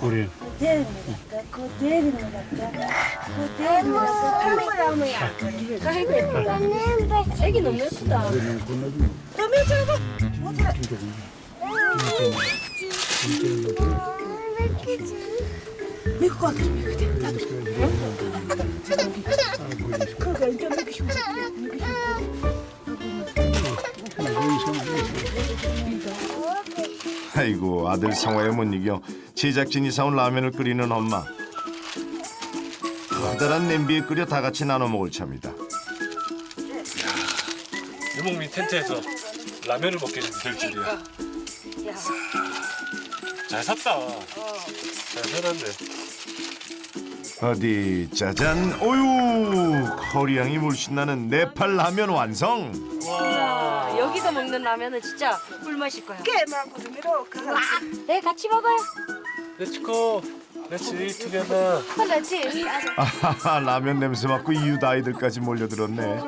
고래. 애기 너무 예쁘다. 아이고 아들 성화에 못 이겨 제작진이 사온 라면을 끓이는 엄마. 커다란 냄비에 끓여 다 같이 나눠 먹을 차입니다. 유목민 텐트에서 라면을 먹게 될 줄이야. 잘 샀다. 잘 사놨네. 어디 짜잔 오유 커리향이 물씬 나는 네팔 라면 완성. 아, 여기서 먹는 라면은 진짜 꿀맛일 거야. 네, 같이 먹어요. 렛츠고. 렛츠 이 투게더. 같이. 아하하 라면 냄새 맡고 이웃 아이들까지 몰려들었네.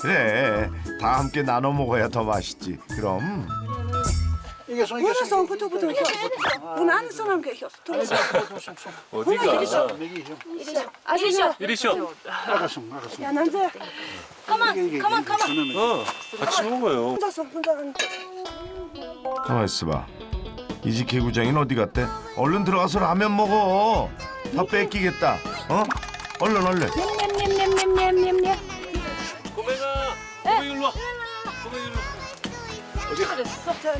그래 다 함께 나눠 먹어야 더 맛있지. 그럼 Zo'n goed op het hoofd? Hoe aan zo'n hem geeft. 어디가? 아시죠? 이리쇼. Ja, dan zeg 가만, 가만, 가만. 어, 같이 먹어요. 혼자서 혼자 하는 가만 있어봐. 이 집 개구장인 어디 갔대? 얼른 들어가서 라면 먹어. 다 뺏기겠다. 어? 얼른 얼른. 냠냠냠냠냠냠냠. 꼬맹아, 꼬맹 일로 와. 꼬맹 일로. 와. 어디?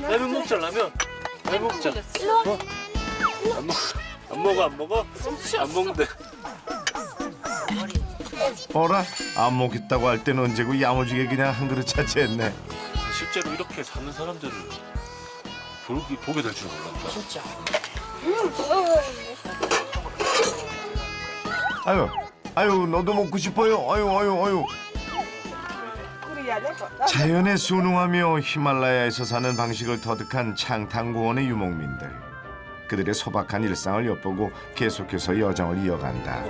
라면 먹자 라면. 라면 먹자. 어? 안 먹. 안 먹어 안 먹어? 안 먹는데. 어라? 안 먹겠다고 할 때는 언제고 야무지게 그냥 한 그릇 차지했네. 실제로 이렇게 사는 사람들을 보게, 보게 될 줄 몰랐다. 진짜. 아유, 아유, 너도 먹고 싶어요. 아유, 아유, 아유. 자연에 순응하며 히말라야에서 사는 방식을 터득한 창탕고원의 유목민들. 그들의 소박한 일상을 엿보고 계속해서 여정을 이어간다.